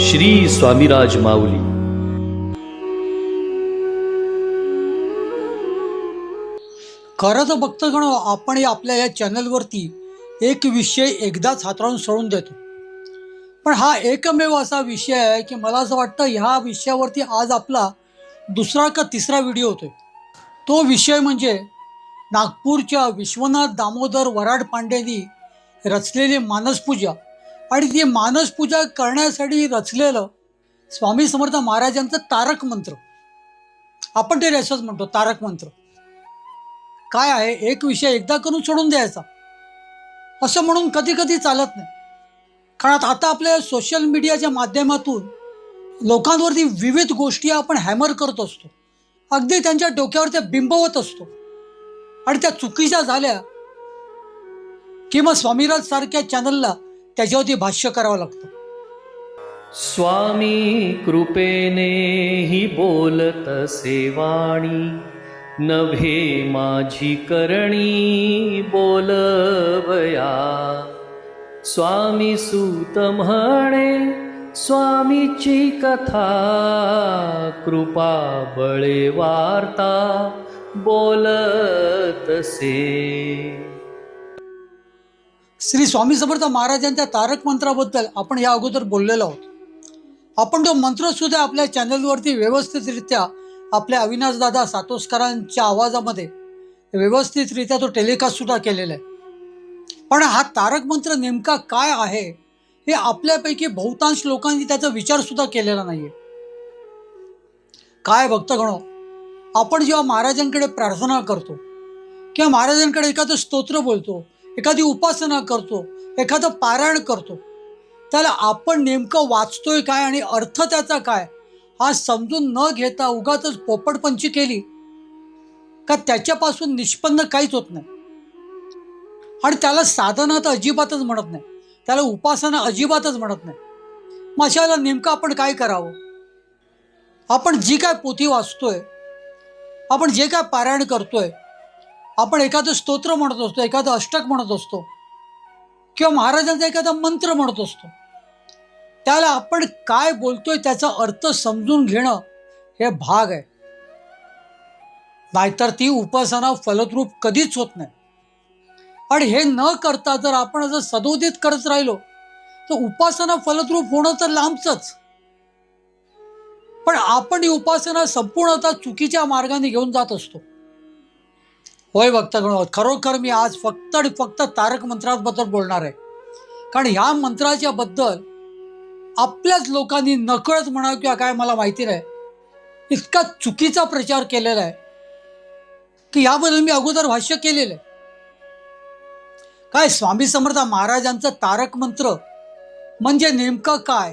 श्री स्वामीराज माऊली. खरं तर बघतं आपण आपल्या या चॅनलवरती एक विषय एकदाच हाताळून सोडून देतो. पण हा एकमेव असा विषय आहे की मला असं वाटतं ह्या विषयावरती आज आपला दुसरा का तिसरा व्हिडिओ होतोय. तो विषय म्हणजे नागपूरच्या विश्वनाथ दामोदर वराड पांडेनी रचलेली मानसपूजा. आणि ती मानसपूजा करण्यासाठी रचलेलं स्वामी समर्थ महाराजांचं तारक मंत्र. आपण ते रेसच म्हणतो तारक मंत्र. काय आहे? एक विषय एकदा करून सोडून द्यायचा. असं म्हणून कधी कधी चालत नाही. कारण आता आपल्या सोशल मीडियाच्या माध्यमातून लोकांवरती विविध गोष्टी आपण हॅमर करत असतो. अगदी त्यांच्या डोक्यावर त्या बिंबवत असतो. आणि त्या चुकीच्या झाल्या. किंवा स्वामीराज सारख्या चॅनलला त्याच्यावरती भाष्य करावं लागतं. स्वामी कृपेने ही बोलत सेवाणी नभे माझी करणी बोलवया. स्वामी सूत म्हणे स्वामीची कथा कृपा बळे वार्ता बोलतसे श्री स्वामी समर्थ महाराजांच्या तारक मंत्राबद्दल आपण या अगोदर बोललेलो आहोत. आपण तो मंत्रसुद्धा आपल्या चॅनलवरती व्यवस्थितरित्या आपल्या अविनाशदादा सातोस्करांच्या आवाजामध्ये व्यवस्थितरित्या तो टेलिकास्टसुद्धा केलेला आहे. पण हा तारक मंत्र नेमका काय आहे हे आपल्यापैकी बहुतांश लोकांनी त्याचा विचारसुद्धा केलेला नाही आहे काय भक्तगणो आपण जेव्हा महाराजांकडे प्रार्थना करतो किंवा महाराजांकडे एखादं स्तोत्र बोलतो एखादी उपासना करतो एखादं पारायण करतो त्याला आपण नेमकं वाचतोय काय आणि अर्थ त्याचा काय हा समजून न घेता उगाच पोपटपंची केली का त्याच्यापासून निष्पन्न काहीच होत नाही. आणि त्याला साधना तर अजिबातच म्हणत नाही त्याला उपासना अजिबातच म्हणत नाही. मग अशाला नेमकं आपण काय करावं? आपण जी काय पोथी वाचतोय आपण जे काय पारायण करतोय आपण एखादं स्तोत्र म्हणत असतो एखादं अष्टक म्हणत असतो किंवा महाराजांचा एखादा मंत्र म्हणत असतो त्याला आपण काय बोलतोय त्याचा अर्थ समजून घेणं हे भाग आहे. नाहीतर ती उपासना फलद्रूप कधीच होत नाही. आणि हे न करता जर आपण असं सदोदित करत राहिलो तर उपासना फलद्रूप होणं तर लांबच पण आपण ही उपासना संपूर्णतः चुकीच्या मार्गाने घेऊन जात असतो. होय भक्तगण खरोखर मी आज फक्त आणि फक्त तारक मंत्राबद्दल बोलणार आहे. कारण ह्या मंत्राच्या बद्दल आपल्याच लोकांनी नकळत म्हणा किंवा काय मला माहिती नाही. इतका चुकीचा प्रचार केलेला आहे. की याबद्दल मी अगोदर भाष्य केलेलं आहे. काय स्वामी समर्थ महाराजांचं तारक मंत्र म्हणजे नेमकं काय?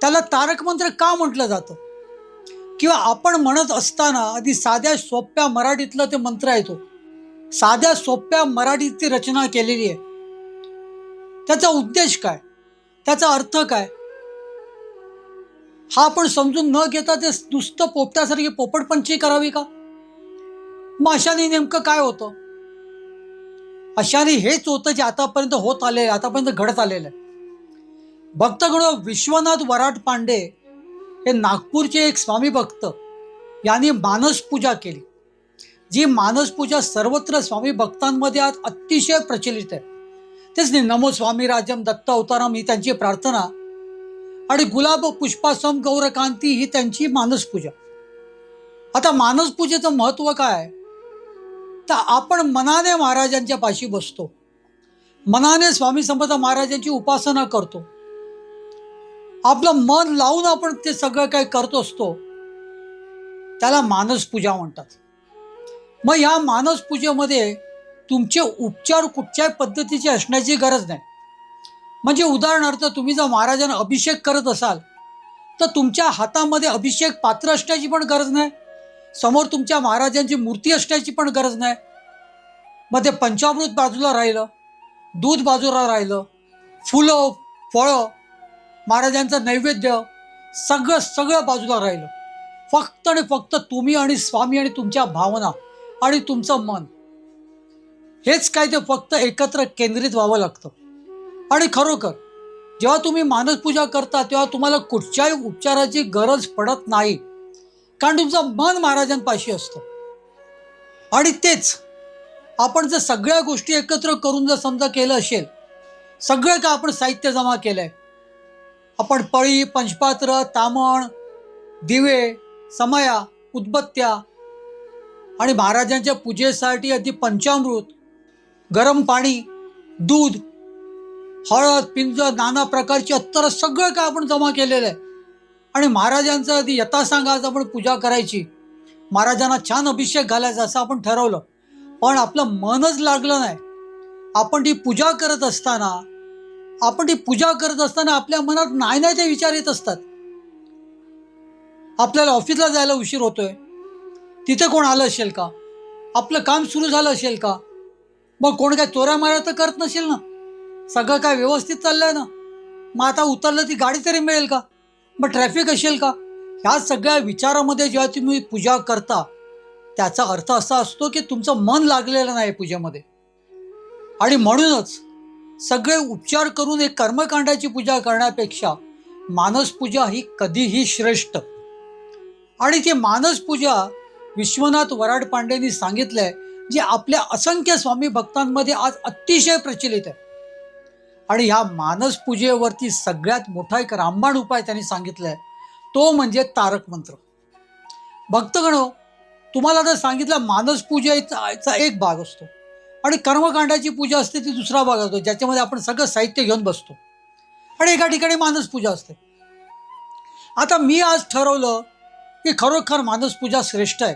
त्याला तारक मंत्र का म्हटलं जातं? किंवा आपण म्हणत असताना आधी साध्या सोप्या मराठीतलं ते मंत्र आहे तो. साध्या सोप्या मराठीत ती रचना केलेली आहे. त्याचा उद्देश काय? त्याचा अर्थ काय? हा आपण समजून न घेता ते नुसतं पोपट्यासारखी पोपटपंची करावी का? मग अशाने नेमकं काय होतं? अशाने हेच होतं जे आतापर्यंत होत आले आतापर्यंत घडत आलेलं आहे. भक्तगुरु विश्वनाथ वराट पांडे हे नागपूरचे एक स्वामी भक्त यांनी मानसपूजा केली. जी मानसपूजा सर्वत्र स्वामी भक्तांमध्ये आज अतिशय प्रचलित आहे. तेच नाही नमो स्वामी राजम दत्त अवतारम ही त्यांची प्रार्थना आणि गुलाब पुष्पासम गौरकांती ही त्यांची मानसपूजा आता मानसपूजेचं महत्त्व काय तर आपण मनाने महाराजांच्या पाशी बसतो. मनाने स्वामी समर्थ महाराजांची उपासना करतो. आपलं मन लावून आपण ते सगळं काही करत असतो त्याला मानसपूजा म्हणतात. मग ह्या मानसपूजेमध्ये तुमचे उपचार कुठच्याही पद्धतीचे असण्याची गरज नाही. म्हणजे उदाहरणार्थ तुम्ही जर महाराजांना अभिषेक करत असाल तर तुमच्या हातामध्ये अभिषेक पात्र असण्याची पण गरज नाही. समोर तुमच्या महाराजांची मूर्ती असण्याची पण गरज नाही. मग ते पंचामृत बाजूला राहिलं दूध बाजूला राहिलं फुलं फळं महाराजांचं नैवेद्य सगळं सगळं बाजूला राहिलं. फक्त आणि फक्त तुम्ही आणि स्वामी आणि तुमच्या भावना आणि तुमचं मन. हेच काय ते फक्त एकत्र केंद्रित व्हावं लागतं. आणि खरोखर जेव्हा तुम्ही मानसपूजा करता तेव्हा तुम्हाला कुठच्याही उपचाराची गरज पडत नाही. कारण तुमचं मन महाराजांपाशी असतं. आणि तेच आपण जर सगळ्या गोष्टी एकत्र करून जर समजा केलं असेल सगळं का आपण साहित्य जमा केलं आहे आपण पळी पंचपात्र तामण दिवे समया उदबत्त्या आणि महाराजांच्या पूजेसाठी अगदी पंचामृत गरम पाणी दूध हळद पिंज नाना प्रकारची अत्तर सगळं काय आपण जमा केलेलं आहे. आणि महाराजांचं आधी यथासांग आज आपण पूजा करायची. महाराजांना छान अभिषेक घालायचा असं आपण ठरवलं. पण आपलं मनच लागलं नाही. आपण ती पूजा करत असताना आपण ती पूजा करत असताना आपल्या मनात नाही नाही ते विचार येत असतात. आपल्याला ऑफिसला जायला उशीर होतोय. तिथे कोण आलं असेल का? आपलं काम सुरू झालं असेल का? मग कोण काय चोऱ्या माऱ्या तर करत नसेल ना? सगळं काय व्यवस्थित चाललंय ना? मग आता उतरलं ती गाडी तरी मिळेल का? मग ट्रॅफिक असेल का? ह्या सगळ्या विचारामध्ये जेव्हा तुम्ही पूजा करता त्याचा अर्थ असा असतो की तुमचं मन लागलेलं नाही पूजेमध्ये. आणि म्हणूनच सगळे उपचार करून एक कर्मकांडाची पूजा करण्यापेक्षा मानसपूजा ही कधीही श्रेष्ठ. आणि ती मानसपूजा विश्वनाथ वराड पांडेंनी सांगितलंय जे आपल्या असंख्य स्वामी भक्तांमध्ये आज अतिशय प्रचलित आहे. आणि ह्या मानस पूजेवरती सगळ्यात मोठा एक रामबाण उपाय त्यांनी सांगितलाय तो म्हणजे तारक मंत्र. भक्तगण तुम्हाला जर सांगितलं मानस पूजेचा एक भाग असतो आणि कर्मकांडाची पूजा असते ती दुसरा भाग असतो ज्याच्यामध्ये आपण सगळं साहित्य घेऊन बसतो. आणि एका ठिकाणी मानस पूजा असते. आता मी आज ठरवलं की खरोखर मानस पूजा श्रेष्ठ आहे.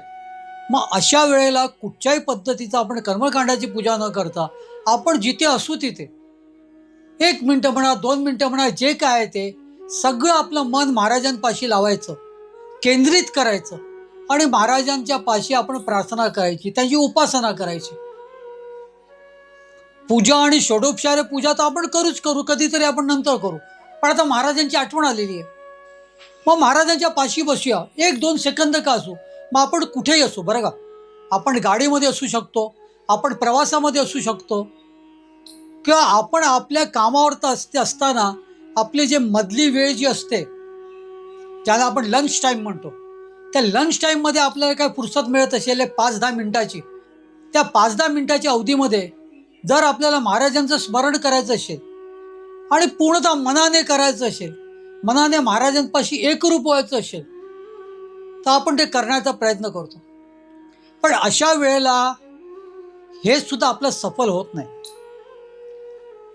मग अशा वेळेला कुठच्याही पद्धतीचं आपण कर्मकांडाची पूजा न करता आपण जिथे असू तिथे एक मिनटं म्हणा दोन मिनटं म्हणा जे काय आहे ते सगळं आपलं मन महाराजांपाशी लावायचं केंद्रित करायचं. आणि महाराजांच्या पाशी आपण प्रार्थना करायची त्यांची उपासना करायची. पूजा आणि षडोपचार पूजा तर आपण करूच करू कधीतरी आपण नंतर करू. पण आता महाराजांची आठवण आलेली आहे. मग महाराजांच्या पाशी बसूया. एक दोन सेकंद का असू. मग आपण कुठेही असू बरं का? आपण गाडीमध्ये असू शकतो आपण प्रवासामध्ये असू शकतो. किंवा आपण आपल्या कामावर तर असते असताना आपली जे मधली वेळ जी असते ज्याला आपण लंच टाईम म्हणतो. त्या लंच टाईममध्ये आपल्याला काय फुरसत मिळत असेल पाच दहा मिनटाची. त्या पाच दहा मिनटाच्या अवधीमध्ये जर आपल्याला महाराजांचं स्मरण करायचं असेल आणि पूर्णतः मनाने करायचं असेल मनाने महाराजांपाशी एकरूप व्हायचं असेल तर आपण ते करण्याचा प्रयत्न करतो. पण अशा वेळेला हे सुद्धा आपलं सफल होत नाही.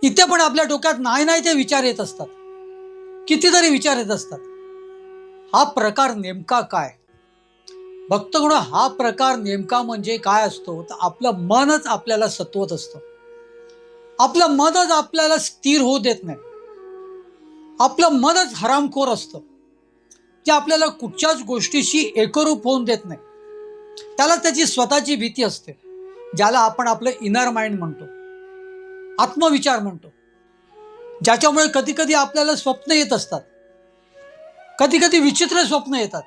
इथे पण आपल्या डोक्यात नाही नाही ते विचार येत असतात. कितीतरी विचार येत असतात. हा प्रकार नेमका काय? भक्तगुण हा प्रकार नेमका म्हणजे काय असतो? तर आपलं मनच आपल्याला सत्वत असतं. आपलं मनच आपल्याला स्थिर होऊ देत नाही. आपलं मनच हरामखोर असतं. जे आपल्याला कुठच्याच गोष्टीशी एकरूप होऊन देत नाही. त्याला त्याची स्वतःची भीती असते. ज्याला आपण आपलं इनर माइंड म्हणतो. आत्मविचार म्हणतो. ज्याच्यामुळे कधी कधी आपल्याला स्वप्न येत असतात. कधी कधी विचित्र स्वप्न येतात.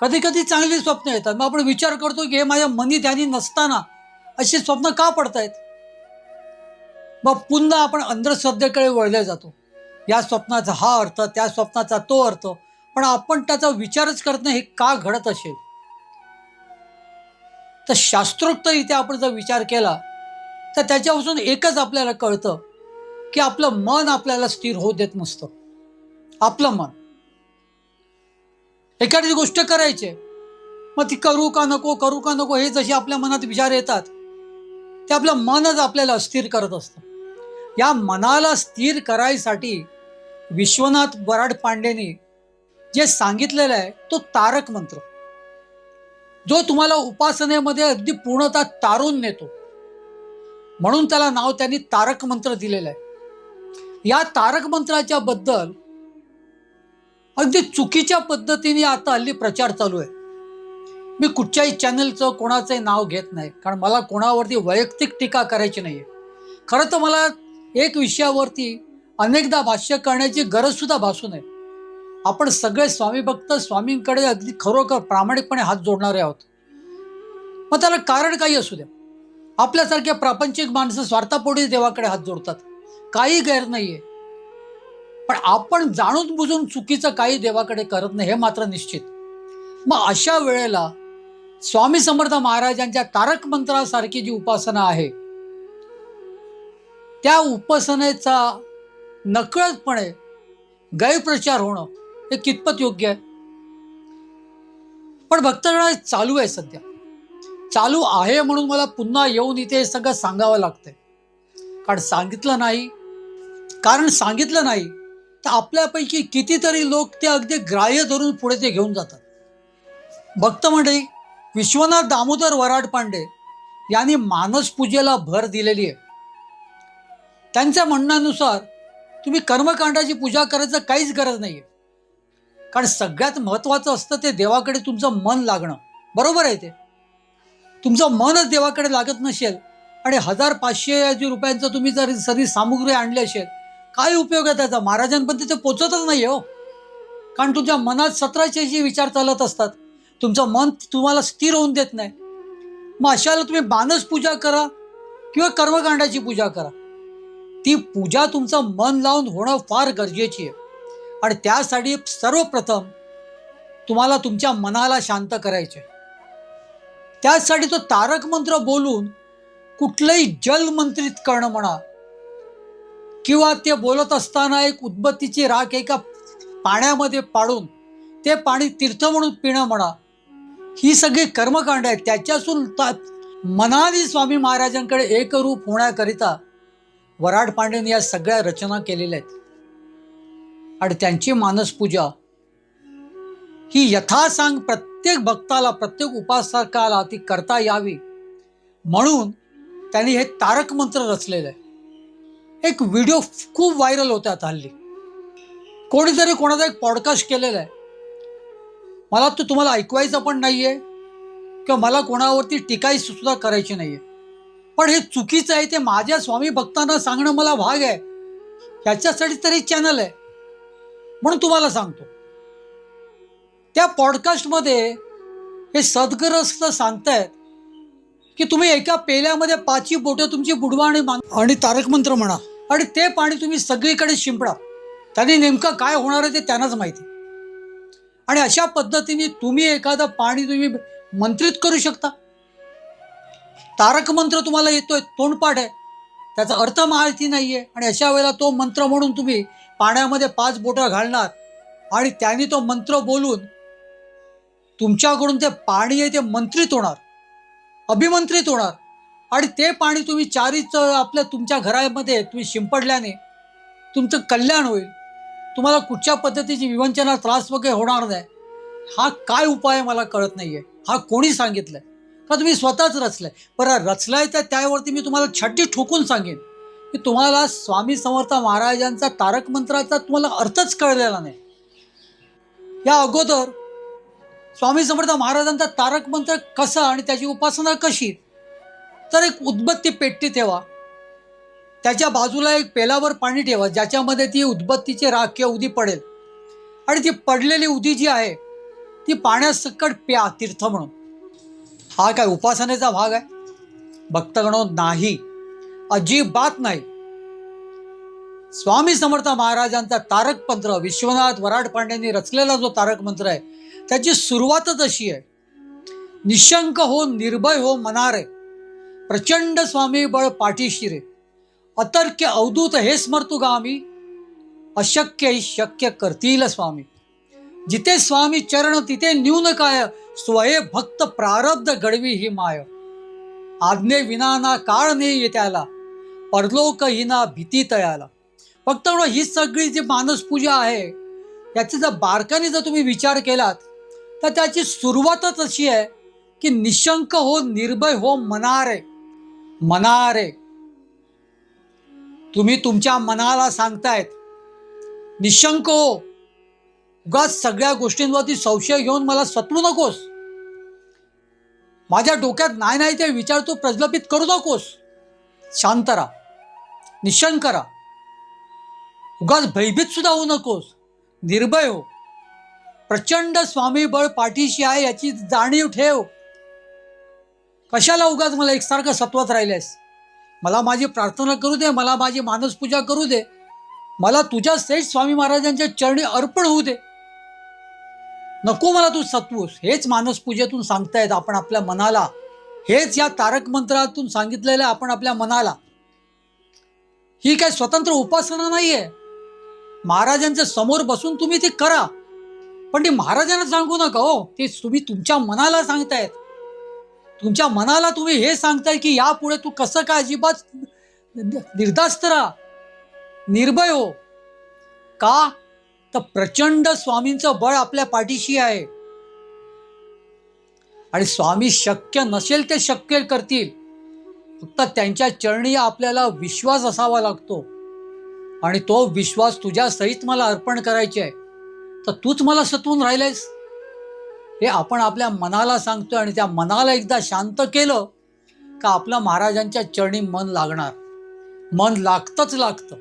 कधी कधी चांगली स्वप्न येतात. मग आपण विचार करतो की हे माझ्या मनी ध्यानी नसताना अशी स्वप्न का पडतायत? मग पुन्हा आपण अंधश्रद्धेकडे वळले जातो. या स्वप्नाचा हा अर्थ त्या स्वप्नाचा तो अर्थ. पण आपण त्याचा विचारच करत नाही हे का घडत असेल? तर शास्त्रोक्त इथे आपण जर विचार केला तर त्याच्यापासून एकच आपल्याला कळतं की आपलं मन आपल्याला स्थिर होऊ देत नसतं. आपलं मन. एखादी गोष्ट करायची मग ती करू का नको करू का नको हे जसे आपल्या मनात विचार येतात ते आपलं मनच आपल्याला अस्थिर करत असतं. या मनाला स्थिर करायसाठी विश्वनाथ बराड पांडेने जे सांगितलेलं आहे तो तारक मंत्र. जो तुम्हाला उपासनेमध्ये अगदी पूर्णतः तारून नेतो. म्हणून त्याला नाव त्यांनी तारक मंत्र दिलेलं आहे. या तारक मंत्राच्या बद्दल अगदी चुकीच्या पद्धतीने आता हल्ली प्रचार चालू आहे. मी कुठच्याही चॅनलचं कोणाचंही नाव घेत नाही. कारण मला कोणावरती वैयक्तिक टीका करायची नाही आहे खरं तर मला एक विषयावरती अनेकदा भाष्य करण्याची गरजसुद्धा भासू नये. आपण सगळे स्वामी भक्त स्वामींकडे अगदी खरोखर प्रामाणिकपणे हात जोडणारे आहोत. मग त्याला कारण काही असू द्या. आपल्यासारख्या प्रापंचिक माणसं स्वार्थापोटी देवाकडे हात जोडतात. काही गैर नाही आहे पण आपण जाणून बुजून चुकीचं काही देवाकडे करत नाही हे मात्र निश्चित. मग अशा वेळेला स्वामी समर्थ महाराजांच्या तारक मंत्रासारखी जी उपासना आहे त्या उपासनेचा नकळतपणे गैरप्रचार होणं हे कितपत योग्य आहे? पण भक्तगणा चालू आहे सध्या. चालू आहे म्हणून मला पुन्हा येऊन इथे हे सगळं सांगावं लागतंय. कारण सांगितलं नाही. कारण सांगितलं नाही तर आपल्यापैकी कितीतरी लोक ते अगदी ग्राह्य धरून पुढे ते घेऊन जातात. भक्त मंडळी विश्वनाथ दामोदर वराड पांडे यांनी मानसपूजेला भर दिलेली आहे. त्यांच्या म्हणण्यानुसार तुम्ही कर्मकांडाची पूजा करायचं काहीच गरज नाही आहे कारण सगळ्यात महत्त्वाचं असतं ते देवाकडे तुमचं मन लागणं. बरोबर आहे ते? तुमचं मनच देवाकडे लागत नसेल आणि हजार पाचशे रुपयांचं तुम्ही जर सरी सामुग्री आणली असेल काय उपयोग आहे त्याचा? महाराजांपर्यंत ते पोचतच नाही हो. कारण तुमच्या मनात सतराशे जे विचार चालत असतात. तुमचं मन तुम्हाला स्थिर होऊन देत नाही. मग अशाला तुम्ही बाणस पूजा करा किंवा कर्मकांडाची पूजा करा. ती पूजा तुमचं मन लावून होणं फार गरजेची आहे. आणि त्यासाठी सर्वप्रथम तुम्हाला तुमच्या मनाला शांत करायचे त्यासाठी तो तारक मंत्र बोलून कुठलंही जलमंत्रित करणं म्हणा किंवा ते बोलत असताना एक उद्बत्तीची राख एका पाण्यामध्ये पाडून ते पाणी तीर्थ म्हणून पिणं म्हणा ही सगळी कर्मकांड आहेत. त्याच्यासून ता- मनाने स्वामी महाराजांकडे एकरूप होण्याकरिता वराड पांडेने या सगळ्या रचना केलेल्या आहेत. आणि त्यांची मानसपूजा ही यथासांग प्रत्येक भक्ताला प्रत्येक उपासकाला ती करता यावी. म्हणून त्यांनी हे तारक मंत्र रचलेलं आहे. एक व्हिडिओ खूप व्हायरल होतात हल्ली. कोणीतरी कोणाचा एक पॉडकास्ट केलेला आहे. मला तो तुम्हाला ऐकवायचं पण नाही आहे किंवा मला कोणावरती टीकाही सुद्धा करायची नाही आहे पण हे चुकीचं आहे ते माझ्या स्वामी भक्तांना सांगणं मला भाग आहे. ह्याच्यासाठी तरी चॅनल आहे. म्हणून तुम्हाला सांगतो. त्या पॉडकास्टमध्ये हे सद्ग्रस्त सांगतायत की तुम्ही एका पेल्यामध्ये पाचवी बोटं तुमची बुडवा आणि मान आणि तारक मंत्र म्हणा आणि ते पाणी तुम्ही सगळीकडे शिंपडा. त्याने नेमकं काय होणार आहे ते त्यांनाच माहिती. आणि अशा पद्धतीने तुम्ही एखादं पाणी तुम्ही मंत्रित करू शकता. तारक मंत्र तुम्हाला येतोय तोंडपाठ आहे. त्याचा अर्थ माहिती नाही आहे आणि अशा वेळेला तो मंत्र म्हणून तुम्ही पाण्यामध्ये पाच बोटं घालणार आणि त्याने तो मंत्र बोलून तुमच्याकडून ते पाणी आहे ते मंत्रित होणार अभिमंत्रित होणार. आणि ते पाणी तुम्ही चारीच आपल्या तुमच्या घरामध्ये तुम्ही शिंपडल्याने तुमचं कल्याण होईल. तुम्हाला कुठच्या पद्धतीची विवंचना त्रास वगैरे होणार नाही. हा काय उपाय मला कळत नाही आहे हा कोणी सांगितलंय? का तुम्ही स्वतःच रचलाय? बरं रचलाय तर त्यावरती मी तुम्हाला छड्डी ठोकून सांगेन. की तुम्हाला स्वामी समर्थ महाराजांचा तारक मंत्राचा तुम्हाला अर्थच कळलेला नाही. या अगोदर स्वामी समर्थ महाराजांचा तारक मंत्र कसा आणि त्याची उपासना कशी? तर एक उदबत्ती पेटती ठेवा. त्याच्या बाजूला एक पेलावर पाणी ठेवा ज्याच्यामध्ये ती उदबत्तीची राख किंवा उदी पडेल. आणि ती पडलेली उदी जी आहे ती पाण्यासकट प्या तीर्थ म्हणून. हा काय उपासनेचा भाग आहे? भक्तगणो नाही. अजिबात नाही. स्वामी समर्थ महाराजांचा तारक मंत्र विश्वनाथ वराड पांड्यांनी रचलेला जो तारक मंत्र आहे त्याची सुरुवातच अशी आहे. निशंक हो निर्भय हो मनारे. प्रचंड स्वामी बळ पाठीशी रे अतर्क्य अवधूत हे स्मर्तुगामी. अशक्य शक्य करतील स्वामी. जिथे स्वामी चरण तिथे न्यून काय? स्वये भक्त प्रारब्ध घडवी ही माय. आज्ञे विना ना काळ नाही त्याला परलोक हिना भीती तयाला. फक्त म्हणून ही सगळी जी मानसपूजा आहे याचा जर बारकाने जर तुम्ही विचार केलात तर त्याची सुरुवातच अशी आहे की निशंक हो निर्भय हो मनारे. मनारे. तुम्ही तुमच्या मनाला सांगतायत निशंक हो उगाच सगळ्या गोष्टींवरती संशय घेऊन मला सतवू नकोस. माझ्या डोक्यात नाही नाही ते विचार तू प्रज्वलित करू नकोस. शांत राहा. निशंक करा. उगाच भयभीत सुद्धा होऊ नकोस. निर्भय हो. प्रचंड स्वामी बळ पाठीशी आहे याची जाणीव ठेव. कशाला उगाच मला एकसारखं सत्वत राहिलेस? मला माझी प्रार्थना करू दे मला माझी मानसपूजा करू दे. मला तुझ्या सेठ स्वामी महाराजांच्या चरणी अर्पण होऊ दे. नको मला तू सत्वूस. हेच मानसपूजेतून सांगतायत आपण आपल्या मनाला. हेच या तारक मंत्रातून सांगितलेलं आहे आपण आपल्या मनाला. ही काय स्वतंत्र उपासना नाही आहे महाराजांच्या समोर बसून तुम्ही ते करा. पण ते महाराजांना सांगू नका हो. ते तुम्ही तुमच्या मनाला सांगतायत. तुमच्या मनाला तुम्ही हे सांगताय की यापुढे तू कसं काय अजिबात निर्धास्त राहा. निर्भय हो. का? तर प्रचंड स्वामींचं बळ आपल्या पाठीशी आहे. आणि स्वामी शक्य नसेल ते शक्य करतील. फक्त त्यांच्या चरणी आपल्याला विश्वास असावा लागतो. आणि तो विश्वास तुझ्या सहित मला अर्पण करायचे आहे. तर तूच मला सतवून राहिलेस. हे आपण आपल्या मनाला सांगतोय आणि त्या मनाला एकदा शांत केलं का आपलं महाराजांच्या चरणी मन लागणार. मन लागतंच लागतं.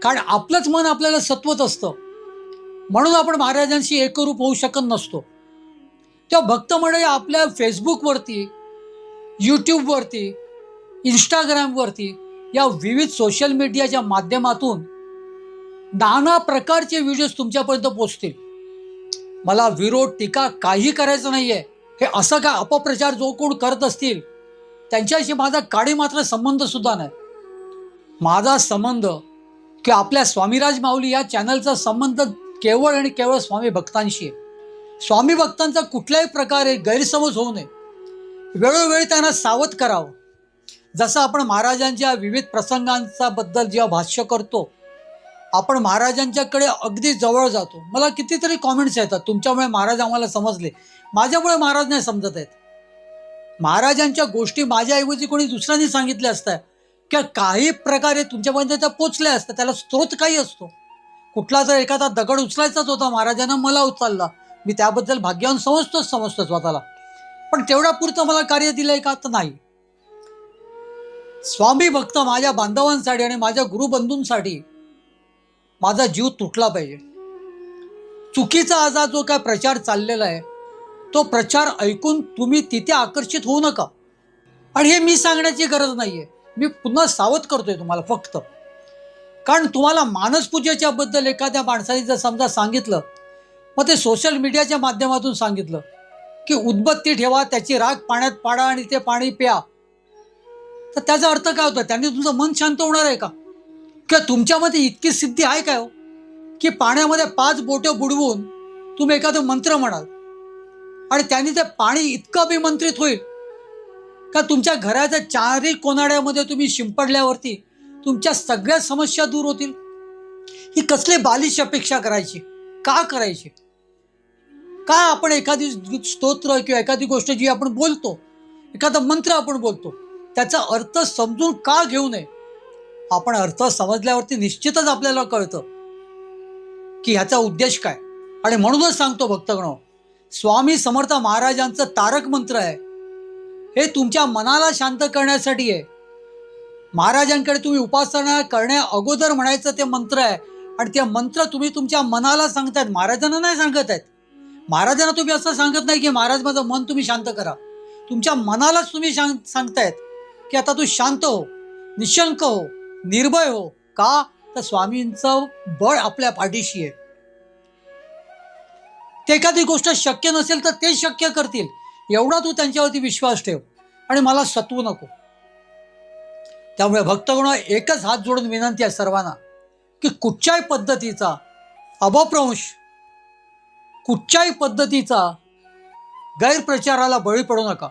कारण आपलंच मन आपल्याला सत्वत असतं. म्हणून आपण महाराजांशी एकरूप होऊ शकत नसतो. तेव्हा भक्त मंडळी आपल्या फेसबुकवरती यूट्यूबवरती इंस्टाग्रामवरती या विविध सोशल मीडियाच्या माध्यमातून नाना प्रकारचे व्हिडिओज तुमच्यापर्यंत पोचतील मला विरोध टीका काही करायचं नाही आहे हे असं काय अपप्रचार जो कोण करत असतील त्यांच्याशी माझा काडी मात्र संबंधसुद्धा नाही. माझा संबंध की आपल्या स्वामीराज माऊली या चॅनलचा संबंध केवळ आणि केवळ स्वामी भक्तांशी आहे. स्वामी भक्तांचा कुठल्याही प्रकारे गैरसमज होऊ नये. वेळोवेळी त्यांना सावध करावं. जसं आपण महाराजांच्या विविध प्रसंगांचा बद्दल जेव्हा भाष्य करतो आपण महाराजांच्याकडे अगदी जवळ जातो. मला कितीतरी कॉमेंट्स येतात. तुमच्यामुळे महाराज आम्हाला समजले. माझ्यामुळे महाराज नाही समजत आहेत. महाराजांच्या गोष्टी माझ्याऐवजी कोणी दुसऱ्यांनी सांगितल्या असत्या. किंवा काही प्रकारे तुमच्यापर्यंत त्या पोचल्या असतात त्याला स्रोत काही असतो. कुठला जर एखादा दगड उचलायचाच होता महाराजांना मला उचलला. मी त्याबद्दल भाग्यवान समजतोच समजतो स्वतःला. पण तेवढ्या पुरतं मला कार्य दिलंय का? तर नाही. स्वामी भक्त माझ्या बांधवांसाठी आणि माझ्या गुरुबंधूंसाठी माझा जीव तुटला पाहिजे. चुकीचा आज जो काय प्रचार चाललेला आहे तो प्रचार ऐकून तुम्ही तिथे आकर्षित होऊ नका. आणि हे मी सांगण्याची गरज नाही आहे मी पुन्हा सावध करतोय तुम्हाला फक्त. कारण तुम्हाला मानसपूजेच्या बद्दल एखाद्या माणसाने जर समजा सांगितलं मग ते सोशल मीडियाच्या माध्यमातून सांगितलं की उदबत्ती ठेवा त्याची राग पाण्यात पाडा आणि ते पाणी प्या. तर त्याचा अर्थ काय होतं? त्यांनी तुमचं मन शांत होणार आहे का? किंवा तुमच्यामध्ये इतकी सिद्धी आहे काय हो? की पाण्यामध्ये पाच बोटं बुडवून तुम्ही एखादं मंत्र म्हणाल आणि त्यांनी ते पाणी इतकं अभिमंत्रित होईल का तुमच्या घराच्या चारही कोनाड्यामध्ये तुम्ही शिंपडल्यावरती तुमच्या सगळ्या समस्या दूर होतील. ही कसले बालिश अपेक्षा करायची? का करायची? का आपण एखादी स्तोत्र किंवा एखादी गोष्ट जी आपण बोलतो एखादा मंत्र आपण बोलतो त्याचा अर्थ समजून का घेऊ नये? आपण अर्थ समजल्यावरती निश्चितच आपल्याला कळतं की ह्याचा उद्देश काय. आणि म्हणूनच सांगतो भक्तगण स्वामी समर्थ महाराजांचं तारक मंत्र आहे. हे तुमच्या मनाला शांत करण्यासाठी आहे. महाराजांकडे तुम्ही उपासना करण्या अगोदर म्हणायचं ते मंत्र आहे. आणि ते मंत्र तुम्ही तुमच्या मनाला सांगतायत. महाराजांना नाही सांगत आहेत महाराजांना तुम्ही असं सांगत नाही की महाराज माझं मन तुम्ही शांत करा. तुमच्या मनालाच तुम्ही शां सांगतायत की आता तू शांत हो निशंक हो निर्भय हो. का? तर स्वामींचं बळ आपल्या पाठीशी आहे. ते एखादी गोष्ट शक्य नसेल तर ते शक्य करतील. एवढा तू त्यांच्यावरती विश्वास ठेव. आणि मला सत्वू नको. त्यामुळे भक्तगुण एकच हात जोडून विनंती आहे सर्वांना की कुठच्याही पद्धतीचा अभप्रंश कुठच्याही पद्धतीचा गैरप्रचाराला बळी पडू नका.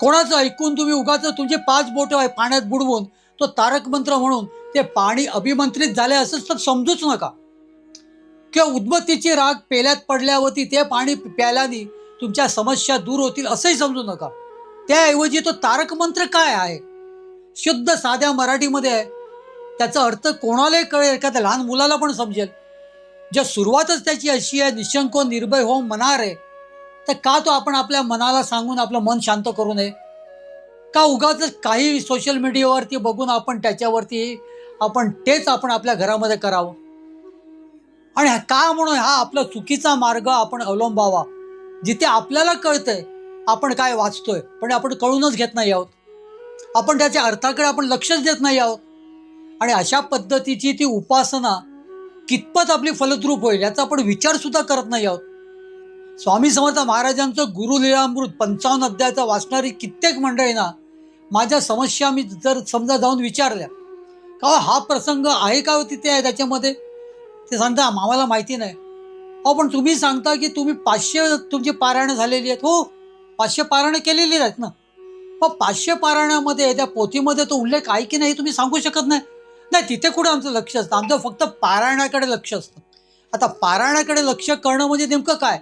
कोणाचं ऐकून तुम्ही उगाच तुमचे पाच बोटं आहे पाण्यात बुडवून तो तारक मंत्र म्हणून ते पाणी अभिमंत्रित झाले असंच तर समजूच नका. किंवा उद्बत्तीची राग पेल्यात पडल्यावरती ते पाणी प्यायल्याने तुमच्या समस्या दूर होतील असंही समजू नका. त्याऐवजी तो तारक मंत्र काय आहे? शुद्ध साध्या मराठीमध्ये आहे. त्याचा अर्थ कोणालाही कळेल एखाद्या लहान मुलाला पण समजेल. ज्या सुरुवातच त्याची अशी आहे निशंको निर्भय हो मनार आहे तर का तो आपण आपल्या मनाला सांगून आपलं मन शांत करू नये? का उगाच काही सोशल मीडियावरती बघून आपण त्याच्यावरती आपण तेच आपण आपल्या घरामध्ये करावं? आणि हा- का म्हणून हा आपला चुकीचा मार्ग आपण अवलंबावा? जिथे आपल्याला कळतंय आपण काय वाचतोय पण आपण कळूनच घेत नाही आहोत. आपण त्याच्या अर्थाकडे आपण लक्षच देत नाही आहोत. आणि अशा पद्धतीची ती उपासना कितपत आपली फलद्रूप होईल याचा आपण विचारसुद्धा करत नाही आहोत. स्वामी समर्थ महाराजांचं गुरुलीलामृत पंचावन्न अध्यायाचा वाचणारी कित्येक मंडळी ना माझ्या समस्या मी जर समजा जाऊन विचारल्या का हो, हा प्रसंग आहे का हो तिथे आहे त्याच्यामध्ये? ते सांगता आम्हाला माहिती नाही. अहो पण तुम्ही सांगता की तुम्ही पाचशे तुमची पारायणं झालेली आहेत. हो पाचशे पारायणं केलेली आहेत ना. मग पाचशे पारायणामध्ये त्या पोथीमध्ये तो उल्लेख आहे की नाही तुम्ही सांगू शकत नाही? नाही तिथे कुठं आमचं लक्ष असतं? आमचं फक्त पारायणाकडे लक्ष असतं. आता पारायणाकडे लक्ष करणं म्हणजे नेमकं काय?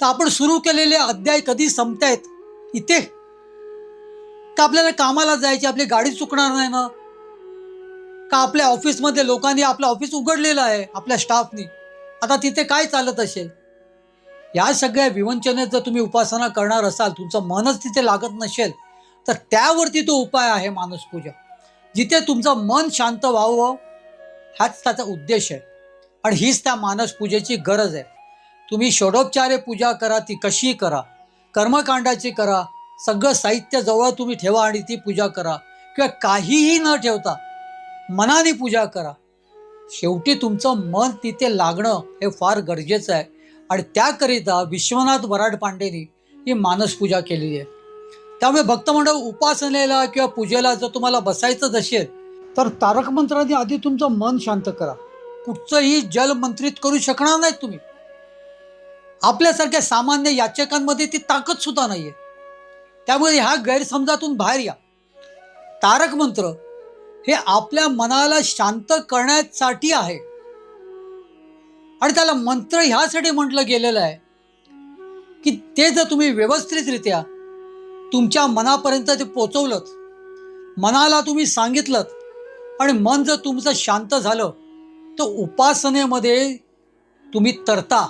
तर आपण सुरू केलेले अध्याय कधी संपतायत? इथे. का आपल्याला कामाला जायची आपली गाडी चुकणार नाही ना? का आपल्या ऑफिसमध्ये लोकांनी आपलं ऑफिस उघडलेलं आहे आपल्या स्टाफनी आता तिथे काय चालत असेल? या सगळ्या विवंचनेत जर तुम्ही उपासना करणार असाल तुमचं मनच तिथे लागत नसेल तर त्यावरती तो उपाय आहे मानसपूजा जिथे तुमचं मन शांत व्हावं हाच त्याचा उद्देश आहे. आणि हीच त्या मानसपूजेची गरज आहे. तुम्ही षडोपचारे पूजा करा ती कशी करा. कर्मकांडाची करा सगळं साहित्य जवळ तुम्ही ठेवा आणि ती पूजा करा. किंवा काहीही न ठेवता मनाने पूजा करा. शेवटी तुमचं मन तिथे लागणं हे फार गरजेचं आहे. आणि त्याकरिता विश्वनाथ वराड पांडेनी ही मानसपूजा केलेली आहे. त्यामुळे भक्तमंडळ उपासनेला किंवा पूजेला जर तुम्हाला बसायचंच असेल तर तारक मंत्राने आधी तुमचं मन शांत करा. कुठचंही जल मंत्रित करू शकणार नाहीत तुम्ही. आपल्यासारख्या सामान्य याचकांमध्ये ती ताकद सुद्धा आहे त्यामुळे ह्या गैरसमजातून बाहेर या. तारक मंत्र हे आपल्या मनाला शांत करण्यासाठी आहे. आणि त्याला मंत्र ह्यासाठी म्हटलं गेलेलं आहे की ते जर तुम्ही व्यवस्थितरित्या तुमच्या मनापर्यंत ते पोचवलं मनाला तुम्ही सांगितलं आणि मन जर तुमचं शांत झालं तर उपासनेमध्ये तुम्ही तरता.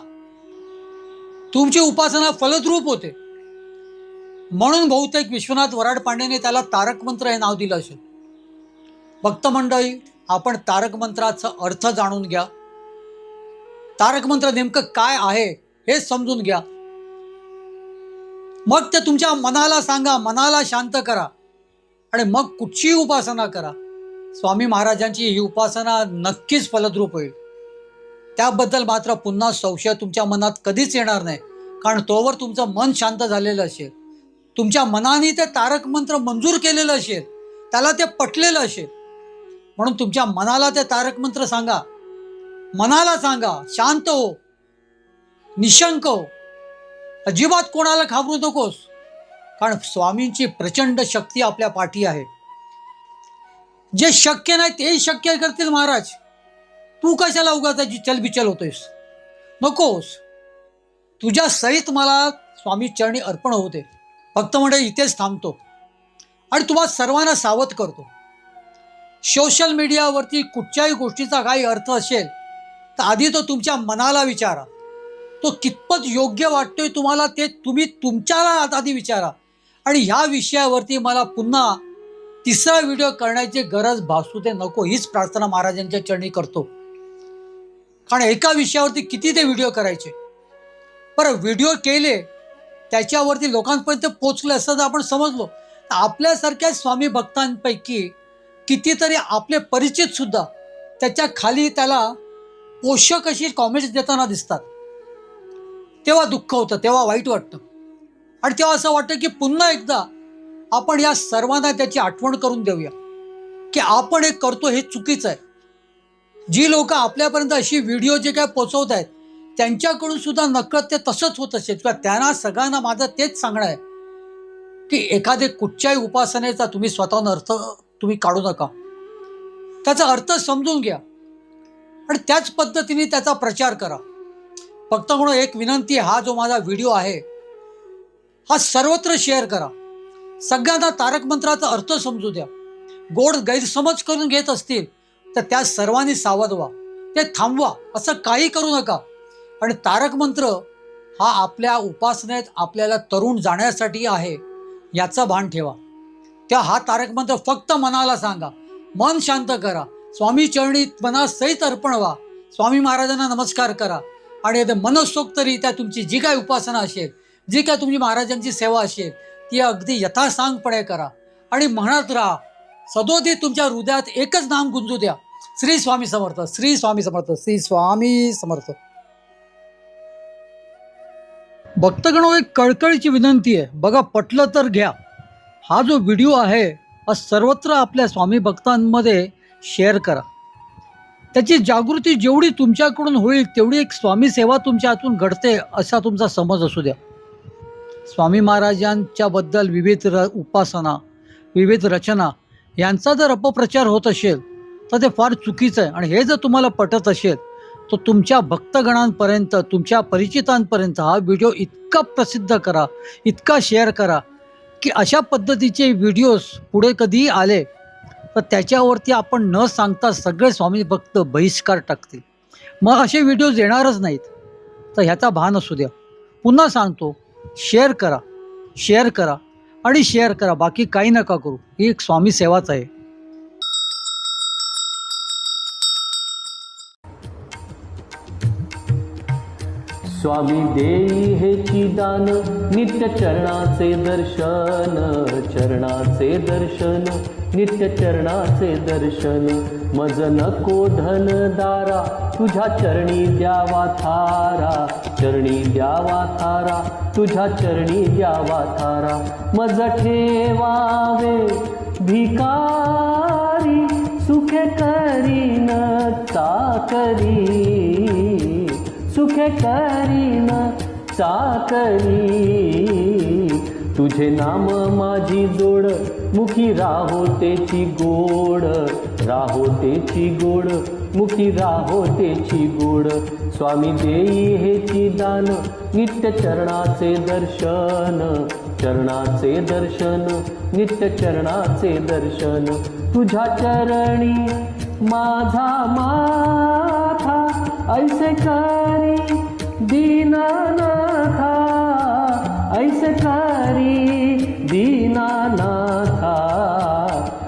तुमची उपासना फलद्रूप होते. म्हणून बहुतेक विश्वनाथ वराड पांडेने त्याला तारक मंत्र हे नाव दिलं असेल. भक्त मंडळी आपण तारक मंत्राचा अर्थ जाणून घ्या. तारक मंत्र नेमकं काय आहे हे समजून घ्या. मग ते तुमच्या मनाला सांगा मनाला शांत करा. आणि मग कुठचीही उपासना करा. स्वामी महाराजांची ही उपासना नक्कीच फलद्रूप होईल. त्याबद्दल मात्र पुन्हा संशय तुमच्या मनात कधीच येणार नाही. कारण तोवर तुमचं मन शांत झालेलं असेल. तुमच्या मनाने ते तारक मंत्र मंजूर केलेलं असेल. त्याला ते पटलेलं असेल. म्हणून तुमच्या मनाला ते तारक मंत्र सांगा. मनाला सांगा शांत हो. निशंक हो. अजिबात कोणाला घाबरू नकोस. कारण स्वामींची प्रचंड शक्ती आपल्या पाठी आहे. जे शक्य नाही ते शक्य करतील महाराज. तू कशाला उगाच चलबिचल होतोयस? नकोस. तुझ्या सहित मला स्वामी चरणी अर्पण होते फक्त म्हणजे इथेच थांबतो. आणि तुम्हा सर्वांना सावध करतो. सोशल मीडियावरती कुठच्याही गोष्टीचा काही अर्थ असेल तर आधी तो तुमच्या मनाला विचारा. तो कितपत योग्य वाटतोय तुम्हाला ते तुम्ही तुमच्याला आधी विचारा. आणि ह्या विषयावरती मला पुन्हा तिसरा व्हिडिओ करण्याची गरज भासू ते नको हीच प्रार्थना महाराजांच्या चरणी करतो. कारण एका विषयावरती किती ते व्हिडिओ करायचे? बरं व्हिडिओ केले त्याच्यावरती लोकांपर्यंत पोचले असं जर आपण समजलो तर आपल्यासारख्या स्वामी भक्तांपैकी कितीतरी आपले परिचित सुद्धा त्याच्याखाली त्याला पोषक अशी कॉमेंट्स देताना दिसतात. तेव्हा दुःख होतं तेव्हा वाईट वाटतं. आणि तेव्हा असं वाटतं की पुन्हा एकदा आपण या सर्वांना त्याची आठवण करून देऊया. की आपण हे करतो हे चुकीचं आहे. जी लोक आपल्यापर्यंत अशी व्हिडिओ जे काय पोचवत आहेत त्यांच्याकडून सुद्धा नकळत ते तसंच होत असेल. किंवा त्यांना सगळ्यांना माझं तेच सांगणं आहे. की एखादे कुठच्याही उपासनेचा तुम्ही स्वतःहून अर्थ तुम्ही काढू नका. त्याचा अर्थ समजून घ्या. आणि त्याच पद्धतीने त्याचा प्रचार करा. फक्त म्हणून एक विनंती हा जो माझा व्हिडिओ आहे हा सर्वत्र शेअर करा. सगळ्यांना तारक मंत्राचा अर्थ समजू द्या. गोड गैरसमज करून घेत असतील तर त्या सर्वांनी सावध व्हा. ते थांबवा असं काही करू नका. आणि तारक मंत्र हा आपल्या उपासनेत आपल्याला तरुण जाण्यासाठी आहे याचं भान ठेवा. त्या हा तारक मंत्र फक्त मनाला सांगा. मन शांत करा. स्वामी चरणी मनासहित अर्पण व्हा स्वामी महाराजांना नमस्कार करा. आणि मनसोक्तरित्या तुमची जी काय उपासना असेल जी काय तुमची महाराजांची सेवा असेल ती अगदी यथासांगपणे करा. आणि म्हणत राहा सदोदी तुमच्या हृदयात एकच नाम गुंजू द्या. श्री स्वामी समर्थ श्री स्वामी समर्थ श्री स्वामी समर्थ. भक्तगणो एक कळकळीची विनंती आहे. बघा पटलं तर घ्या. हा जो व्हिडिओ आहे हा सर्वत्र आपल्या स्वामी भक्तांमध्ये शेअर करा. त्याची जागृती जेवढी तुमच्याकडून होईल तेवढी एक स्वामी सेवा तुमच्या हातून घडते असा तुमचा समज असू द्या. स्वामी महाराजांच्याबद्दल विविध र उपासना विविध रचना यांचा जर अपप्रचार होत असेल तर ते फार चुकीचं आहे. आणि हे जर तुम्हाला पटत असेल तर तुमच्या भक्तगणांपर्यंत तुमच्या परिचितांपर्यंत हा व्हिडिओ इतका प्रसिद्ध करा इतका शेअर करा की अशा पद्धतीचे व्हिडिओज पुढे कधीही आले तर त्याच्यावरती आपण न सांगता सगळे स्वामी भक्त बहिष्कार टाकतील. मग असे व्हिडिओज येणारच नाहीत. तर ह्याचा भान असू द्या. पुन्हा सांगतो शेअर करा शेअर करा आणि शेअर करा. बाकी काही नका करू. ही एक स्वामी सेवाच आहे. स्वामी देई हे दान नित्य चरणाचे दर्शन चरणाचे दर्शन. नित्य चरणाचे दर्शन. मज नको धन दारा तुझ्या चरणी द्यावा थारा. चरणी द्यावा थारा तुझ्या चरणी द्यावा थारा. मज ठेवावे भिकारी सुखे करीन चाकरी. सुखे करीन चाकरी. तुझे नाम माझी जोड मुखी राहो तेची गोड राहो तेची गोड मुखी राहो तेची गोड. स्वामी देई हेची दान नित्य चरणाचे दर्शन चरणाचे दर्शन नित्य चरणाचे दर्शन. तुझ्या चरणी माझा माथा ऐसे करी दीनानाथा ऐसे करी दीनानाथा.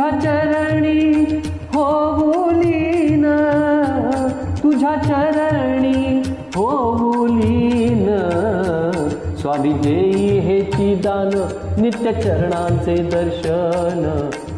तुझ्या चरणी होऊलीन तुझ्या चरणी होऊलीन स्वामी देई हेची दान नित्य चरणांचे दर्शन.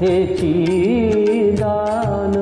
हेची दान